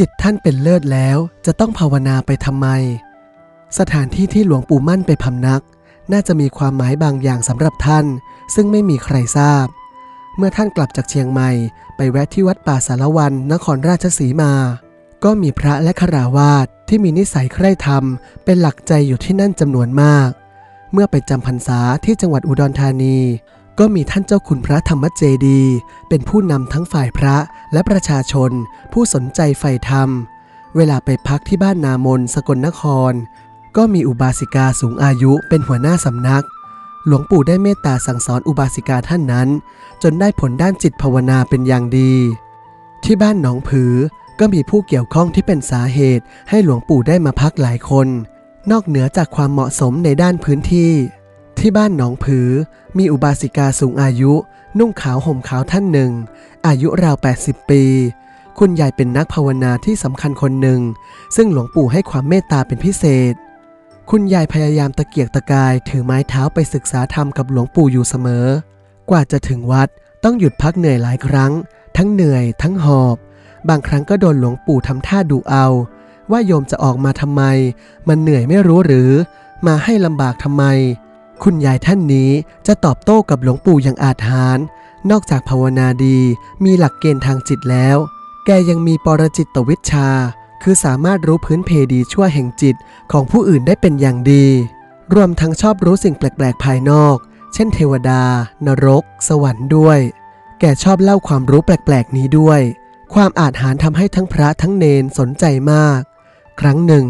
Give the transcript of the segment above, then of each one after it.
จิตท่านเป็นเลิศแล้วจะต้องภาวนาไปทำไม สถานที่ที่หลวงปู่มั่นไปพำนัก น่าจะมีความหมายบางอย่างสำหรับท่าน ซึ่งไม่มีใครทราบ เมื่อท่านกลับจากเชียงใหม่ ไปแวะที่วัดป่าสารวันนครราชสีมา ก็มีพระและคราวาสที่มีนิสัยใคร่ธรรม เป็นหลักใจอยู่ที่นั่นจำนวนมาก เมื่อไปจำพรรษาที่จังหวัดอุดรธานี ก็มีท่านเจ้าคุณพระธรรมเจดี เป็นผู้นำทั้งฝ่ายพระและประชาชน ผู้สนใจใฝ่ธรรม เวลาไปพักที่บ้านนามนสกลนคร ก็มีอุบาสิกาสูงอายุเป็นหัวหน้าสำนัก หลวงปู่ได้เมตตาสั่งสอนอุบาสิกาท่านนั้น จนได้ผลด้านจิตภาวนาเป็นอย่างดี ที่บ้านหนองผือก็มีผู้เกี่ยวข้องที่เป็นสาเหตุ ให้หลวงปู่ได้มาพักหลายคน นอกเหนือจากความเหมาะสมในด้านพื้นที่ ที่บ้านหนองผือ มีอุบาสิกาสูงอายุ นุ่งขาวห่มขาวท่านหนึ่ง อายุราว 80 ปี คุณยายเป็นนักภาวนาที่สำคัญคนหนึ่ง ซึ่งหลวงปู่ให้ความเมตตาเป็นพิเศษ คุณยายพยายามตะเกียกตะกายถือไม้เท้าไปศึกษาธรรมกับหลวงปู่อยู่เสมอ กว่าจะถึงวัดต้องหยุดพักเหนื่อยหลายครั้ง ทั้งเหนื่อย ทั้งหอบ บางครั้งก็โดนหลวงปู่ทำท่าดุเอา ว่าโยมจะออกมาทำไม มันเหนื่อยไม่รู้หรือ มาให้ลำบากทำไม คุณยายท่านนี้จะตอบโต้กับหลวงปู่อย่างอาจหารนอกจากภาวนาดีมีหลักเกณฑ์ทางจิตแล้ว แกยังมีปรจิตวิชา คือสามารถรู้พื้นเพดีชั่วแห่งจิตของผู้อื่นได้เป็นอย่างดี รวมทั้งชอบรู้สิ่งแปลกๆ ภายนอก เช่นเทวดา นรก สวรรค์ด้วย แกชอบเล่าความรู้แปลกๆ นี้ด้วย ความอาจหารทำให้ทั้งพระทั้งเนนสนใจมาก ครั้งหนึ่ง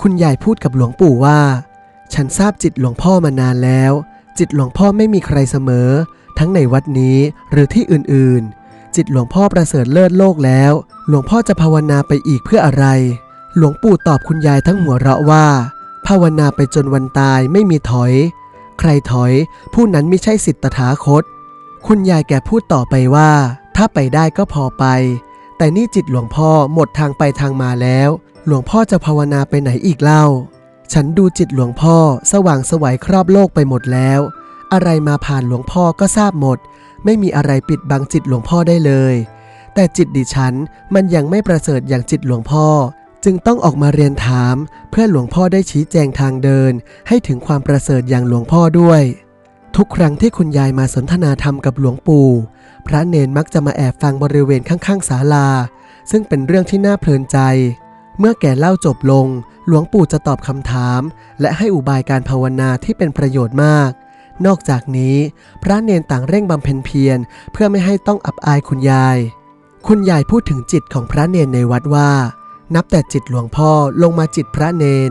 คุณยายพูดกับหลวงปู่ว่า ฉันทราบจิตหลวงพ่อมานานแล้ว จิตหลวงพ่อไม่มีใครเสมอ ทั้งในวัดนี้หรือที่อื่นๆ จิตหลวงพ่อประเสริฐเลิศโลกแล้ว หลวงพ่อจะภาวนาไปอีกเพื่ออะไร หลวงปู่ตอบคุณยายทั้งหัวเราะว่า ภาวนาไปจนวันตายไม่มีถอย ใครถอยผู้นั้นไม่ใช่สิทธตถาคต คุณยายแกพูดต่อไปว่า ถ้าไปได้ก็พอไป แต่นี่จิตหลวงพ่อหมดทางไปทางมาแล้ว หลวงพ่อจะภาวนาไปไหนอีกเล่า ฉันดูจิตหลวงพ่อสว่างสวัยครอบโลกไปหมดแล้ว อะไรมาผ่านหลวงพ่อก็ทราบหมด ไม่มีอะไรปิดบังจิตหลวงพ่อได้เลย แต่จิตดิฉันมันยังไม่ประเสริฐอย่างจิตหลวงพ่อ จึงต้องออกมาเรียนถาม เพื่อหลวงพ่อได้ชี้แจงทางเดิน ให้ถึงความประเสริฐอย่างหลวงพ่อด้วย ทุกครั้งที่คุณยายมาสนทนาธรรมกับหลวงปู่ พระเนนมักจะมาแอบฟังบริเวณข้างๆศาลา ซึ่งเป็นเรื่องที่น่าเพลินใจ เมื่อแก่เล่าจบลง หลวงปู่จะตอบคำถาม และให้อุบายการภาวนาที่เป็นประโยชน์มาก นอกจากนี้ พระเนนต่างเร่งบำเพ็ญเพียรเพื่อไม่ให้ต้องอับอายคุณยาย คุณยายพูดถึงจิตของพระเนนในวัดว่า นับแต่จิตหลวงพ่อลงมาจิตพระเนน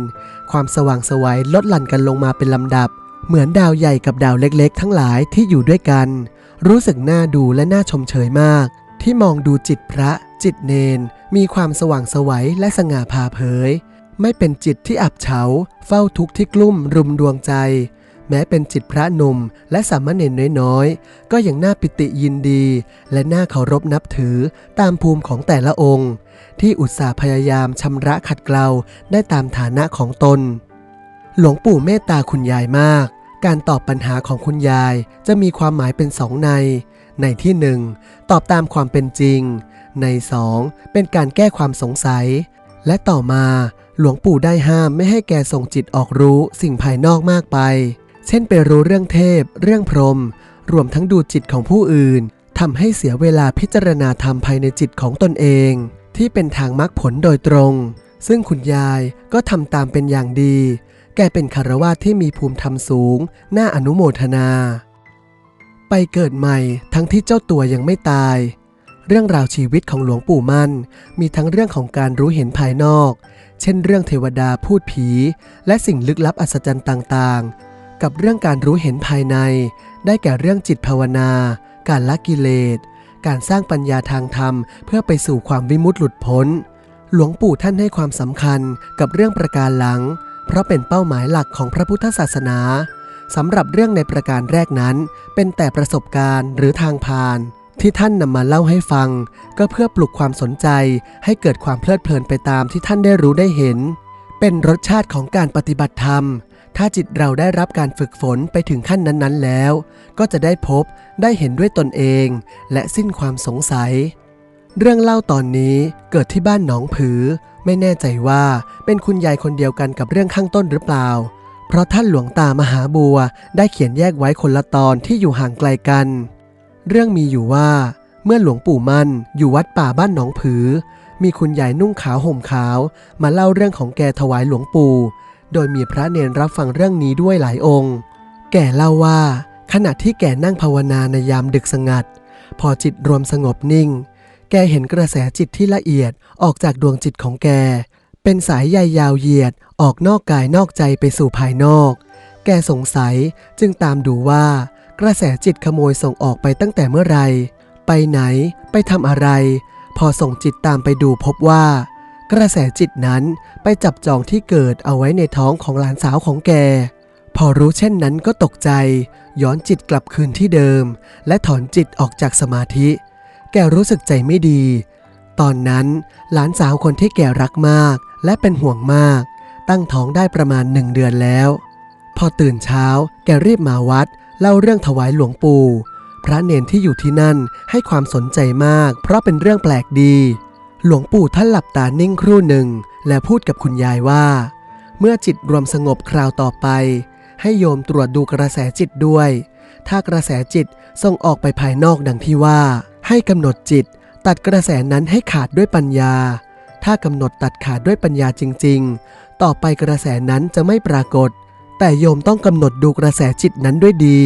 ความสว่างสวัยลดหลั่นกันลงมาเป็นลำดับ เหมือนดาวใหญ่กับดาวเล็กๆ ทั้งหลายที่อยู่ด้วยกัน รู้สึกน่าดูและน่าชมเชยมาก ที่มองดูจิตพระ จิตเนนมีความสว่างสวัยและสง่าผ่าเผย ไม่เป็นจิตที่อับเฉา เฝ้าทุกข์ที่กลุ่มรุมดวงใจ แม้เป็นจิตพระหนุ่มและสามเณรน้อยๆ ก็ยังน่าปิติยินดี และน่าเคารพนับถือตามภูมิของแต่ละองค์ ที่อุตสาห์พยายามชำระขัดเกลาได้ตามฐานะของตน หลวงปู่เมตตาคุณยายมาก การตอบปัญหาของคุณยายจะมีความหมายเป็นสองในในที่หนึ่งตอบตามความเป็นจริง ในสองเป็นการแก้ความสงสัย และต่อมาหลวงปู่ได้ห้ามไม่ให้แกส่งจิตออกรู้สิ่งภายนอกมากไป เช่นไปรู้เรื่องเทพ เรื่องพรหมรวมทั้งดูจิตของผู้อื่นทำให้เสียเวลาพิจารณาธรรมภายในจิตของตนเอง ที่เป็นทางมรรคผลโดยตรง ซึ่งคุณยายก็ทำตามเป็นอย่างดี แกเป็นคารวาสที่มีภูมิธรรมสูง น่าอนุโมทนา ไปเกิดใหม่ทั้งที่เจ้าตัวยังไม่ตาย เรื่องราวชีวิตของหลวงปู่มั่น มีทั้งเรื่องของการรู้เห็นภายนอก เช่นเรื่องเทวดาพูดผี และสิ่งลึกลับอัศจรรย์ต่างๆ กับเรื่องการรู้เห็นภายใน ได้แก่เรื่องจิตภาวนา การละกิเลส การสร้างปัญญาทางธรรม เพื่อไปสู่ความวิมุตติหลุดพ้น หลวงปู่ท่านให้ความสำคัญกับเรื่องประการหลัง เพราะเป็นเป้าหมายหลักของพระพุทธศาสนาสำหรับเรื่องในประการแรกนั้น เป็นแต่ประสบการณ์หรือทางผ่าน ที่ท่านนำมาเล่าให้ฟัง ก็เพื่อปลุกความสนใจ ให้เกิดความเพลิดเพลินไปตามที่ท่านได้รู้ได้เห็น เป็นรสชาติของการปฏิบัติธรรม ถ้าจิตเราได้รับการฝึกฝนไปถึงขั้นนั้นๆแล้ว ก็จะได้พบได้เห็นด้วยตนเอง และสิ้นความสงสัย เรื่องเล่าตอนนี้เกิดที่บ้านหนองผือ ไม่แน่ใจว่าเป็นคุณยายคนเดียวกันกับเรื่องข้างต้นหรือเปล่า เพราะท่านหลวงตามหาบัวได้เขียนแยกไว้คนละตอนที่อยู่ห่างไกลกัน เรื่องมีอยู่ว่า เมื่อหลวงปู่มั่นอยู่วัดป่าบ้านหนองผือ มีคุณยายนุ่งขาวห่มขาว มาเล่าเรื่องของแกถวายหลวงปู่ โดยมีพระเนรรับฟังเรื่องนี้ด้วยหลายองค์ แกเล่าว่า ขณะที่แกนั่งภาวนาในยามดึกสงัด พอจิตรวมสงบนิ่ง แกเห็นกระแสจิตที่ละเอียดออกจากดวงจิตของแก เป็นสายใยยาวเหยียดออกนอกกายนอกใจไปสู่ภายนอก แกสงสัยจึงตามดูว่า กระแสจิตขโมยส่งออกไปตั้งแต่เมื่อไรไปไหน ไปทำอะไร พอส่งจิตตามไปดูพบว่า กระแสจิตนั้นไปจับจองที่เกิดเอาไว้ในท้องของหลานสาวของแก พอรู้เช่นนั้นก็ตกใจ ย้อนจิตกลับคืนที่เดิม และถอนจิตออกจากสมาธิ แกรู้สึกใจไม่ดี ตอนนั้นหลานสาวคนที่แกรักมาก และเป็นห่วงมาก ตั้งท้องได้ประมาณหนึ่งเดือนแล้ว พอตื่นเช้าแกรีบมาวัด เล่าเรื่องถวายหลวงปู่ พระเนนที่อยู่ที่นั่นให้ความสนใจมาก เพราะเป็นเรื่องแปลกดี หลวงปู่ท่านหลับตานิ่งครู่หนึ่ง และพูดกับคุณยายว่า เมื่อจิตรวมสงบคราวต่อไป ให้โยมตรวจดูกระแสจิตด้วย ถ้ากระแสจิตส่งออกไปภายนอกดังที่ว่า ให้กำหนดจิต ตัดกระแสนั้นให้ขาดด้วยปัญญา ถ้ากำหนดตัดขาดด้วยปัญญาจริง ๆ ต่อไปกระแสนั้นจะไม่ปรากฏ แต่โยมต้องกำหนดดูกระแสจิตนั้นด้วยดี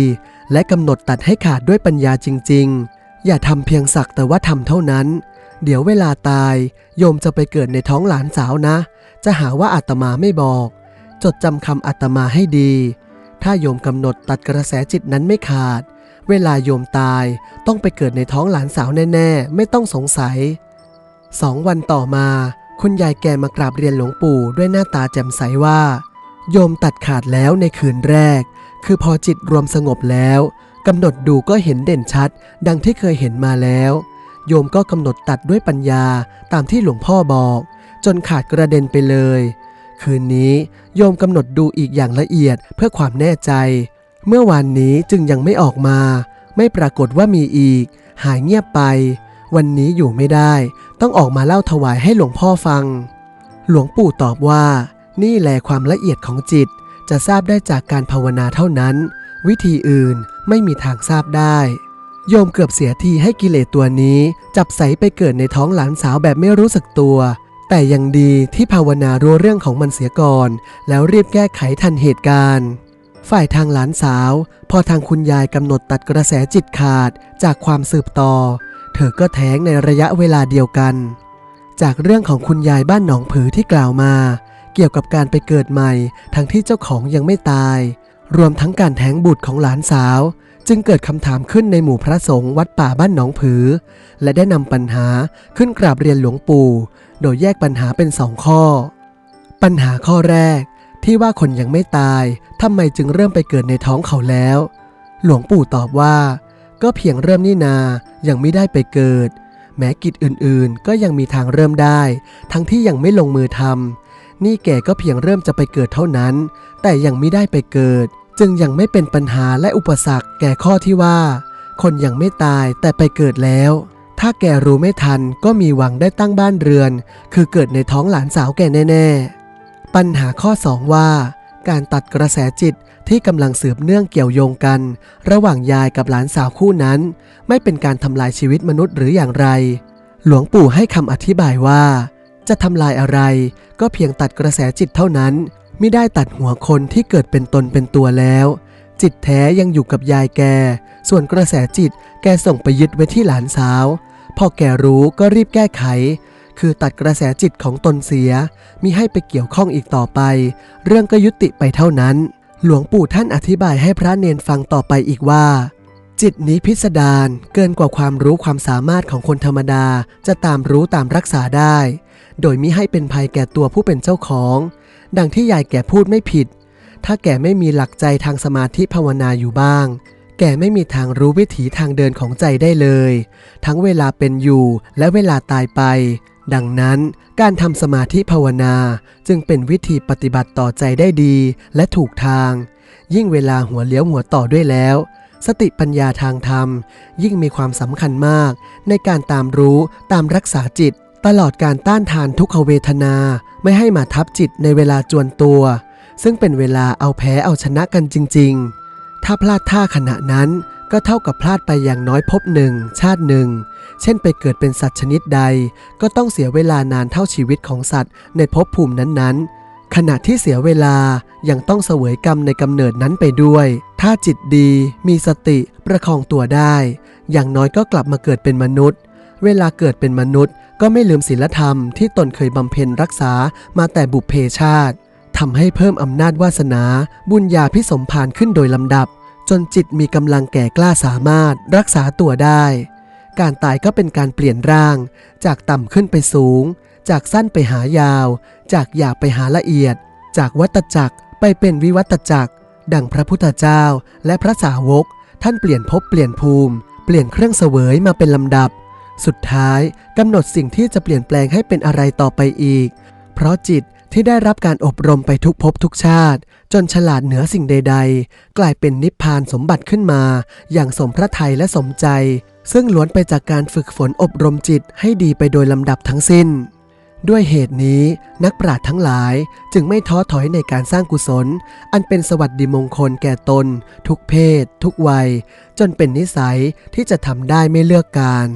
และกำหนดตัดให้ขาดด้วยปัญญาจริง ๆ อย่าทำเพียงสักแต่ว่าทำเท่านั้น เดี๋ยวเวลาตาย โยมจะไปเกิดในท้องหลานสาวนะ จะหาว่าอาตมาไม่บอก จดจำคำอาตมาให้ดี ถ้าโยมกำหนดตัดกระแสจิตนั้นไม่ขาด เวลาโยมตายต้องไปเกิดในท้องหลานสาวแน่ๆ ไม่ต้องสงสัยสองวันต่อมา คุณยายแกมากราบเรียนหลวงปู่ด้วยหน้าตาแจ่มใสว่า โยมตัดขาดแล้วในคืนแรก คือพอจิตรวมสงบแล้วกำหนดดูก็เห็นเด่นชัด ดังที่เคยเห็นมาแล้ว โยมก็กำหนดตัดด้วยปัญญาตามที่หลวงพ่อบอก จนขาดกระเด็นไปเลย คืนนี้โยมกำหนดดูอีกอย่างละเอียดเพื่อความแน่ใจ เมื่อวานนี้จึงยังไม่ออกมา ไม่ปรากฏว่ามีอีก หายเงียบไป วันนี้อยู่ไม่ได้ ต้องออกมาเล่าถวายให้หลวงพ่อฟัง หลวงปู่ตอบว่า นี่แหละความละเอียดของจิตจะทราบได้จากการภาวนาเท่านั้น วิธีอื่นไม่มีทางทราบได้ โยมเกือบเสียทีให้กิเลสตัวนี้ จับใสไปเกิดในท้องหลานสาวแบบไม่รู้สึกตัว แต่ยังดีที่ภาวนารู้เรื่องของมันเสียก่อน แล้วรีบแก้ไขทันเหตุการณ์ ฝ่ายทางหลานสาว พอทางคุณยายกำหนดตัดกระแสจิตขาดจากความสืบต่อ เธอก็แท้งในระยะเวลาเดียวกัน จากเรื่องของคุณยายบ้านหนองผือที่กล่าวมา เกี่ยวกับการไปเกิดใหม่ ทั้งที่เจ้าของยังไม่ตาย รวมทั้งการแท้งบุตรของหลานสาว จึงเกิดคำถามขึ้นในหมู่พระสงฆ์วัดป่าบ้านหนองผือ และได้นำปัญหาขึ้นกราบเรียนหลวงปู่ โดยแยกปัญหาเป็นสองข้อ ปัญหาข้อแรกที่ว่าคนยังไม่ตายทำไมจึงเริ่มไปเกิดในท้องเขาแล้ว หลวงปู่ตอบว่า ก็เพียงเริ่มนี่นา ยังไม่ได้ไปเกิด แม้กิจอื่นๆ ก็ยังมีทางเริ่มได้ ทั้งที่ยังไม่ลงมือทำ นี่แกก็เพียงเริ่มจะไปเกิดเท่านั้น แต่ยังไม่ได้ไปเกิด จึงยังไม่เป็นปัญหาและอุปสรรคแก่ข้อที่ว่า คนยังไม่ตายแต่ไปเกิดแล้ว ถ้าแกรู้ไม่ทันก็มีหวังได้ตั้งบ้านเรือน คือเกิดในท้องหลานสาวแกแน่ ๆ ปัญหาข้อ 2 ว่า การตัดกระแสจิตที่กำลังสืบเนื่องเกี่ยวโยงกัน ระหว่างยายกับหลานสาวคู่นั้น ไม่เป็นการทำลายชีวิตมนุษย์หรืออย่างไร หลวงปู่ให้คำอธิบายว่า จะทำลายอะไร ก็เพียงตัดกระแสจิตเท่านั้น ไม่ได้ตัดหัวคนที่เกิดเป็นตนเป็นตัวแล้ว จิตแท้ยังอยู่กับยายแก ส่วนกระแสจิตแกส่งไปยึดไว้ที่หลานสาว พอแกรู้ก็รีบแก้ไข คือตัดกระแสจิตของตนเสียมิให้ไปเกี่ยวข้องอีกต่อไป เรื่องก็ยุติไปเท่านั้น หลวงปู่ท่านอธิบายให้พระเนนฟังต่อไปอีกว่า จิตนี้พิสดารเกินกว่าความรู้ความสามารถของคนธรรมดาจะตามรู้ตามรักษาได้ โดยมิให้เป็นภัยแก่ตัวผู้เป็นเจ้าของ ดังที่ยายแก่พูดไม่ผิด ถ้าแก่ไม่มีหลักใจทางสมาธิภาวนาอยู่บ้าง แก่ไม่มีทางรู้วิถีทางเดินของใจได้เลย ทั้งเวลาเป็นอยู่และเวลาตายไป ดังนั้นการทำสมาธิภาวนาจึงเป็นวิธีปฏิบัติต่อใจได้ดีและถูกทาง ยิ่งเวลาหัวเลี้ยวหัวต่อด้วยแล้ว สติปัญญาทางธรรม ยิ่งมีความสำคัญมาก ในการตามรู้ตามรักษาจิต ตลอดการต้านทานทุกขเวทนา ไม่ให้มาทับจิตในเวลาจวนตัว ซึ่งเป็นเวลาเอาแพ้เอาชนะกันจริง ๆ ถ้าพลาดท่าขณะนั้นก็เท่ากับพลาดไปอย่างน้อยภพหนึ่งชาติหนึ่ง เช่นไปเกิดเป็นสัตว์ชนิดใด ก็ต้องเสียเวลานานเท่าชีวิตของสัตว์ในภพภูมินั้นๆ ขณะที่เสียเวลายังต้องเสวยกรรมในกำเนิดนั้นไปด้วย ถ้าจิตดีมีสติประคองตัวได้ อย่างน้อยก็กลับมาเกิดเป็นมนุษย์ เวลาเกิดเป็นมนุษย์ ก็ไม่ลืมศีลธรรมที่ตนเคยบำเพ็ญรักษามาแต่บุพเพชาติทำให้เพิ่มอำนาจวาสนา บุญญาพิสมพานขึ้นโดยลำดับ จนจิตมีกำลังแก่กล้าสามารถรักษาตัวได้ การตายก็เป็นการเปลี่ยนร่าง จากต่ำขึ้นไปสูง จากสั้นไปหายาว จากหยาบไปหาละเอียด จากวัตจักรไปเป็นวิวัตจักร ดังพระพุทธเจ้าและพระสาวก ท่านเปลี่ยนภพเปลี่ยนภูมิ เปลี่ยนเครื่องเสวยมาเป็นลำดับ สุดท้ายกำหนดสิ่งที่จะเปลี่ยนแปลงให้เป็นอะไรต่อไปอีก เพราะจิตที่ได้รับการอบรมไปทุกภพทุกชาติ จนฉลาดเหนือสิ่งใด ๆ กลายเป็นนิพพานสมบัติขึ้นมา อย่างสมพระทัยและสมใจ ซึ่งล้วนไปจากการฝึกฝนอบรมจิตให้ดีไปโดยลำดับทั้งสิ้น ด้วยเหตุนี้นักปราชญ์ทั้งหลายจึงไม่ท้อถอยในการสร้างกุศล อันเป็นสวัสดิมงคลแก่ตน ทุกเพศ ทุกวัย จนเป็นนิสัยที่จะทำได้ไม่เลือกการ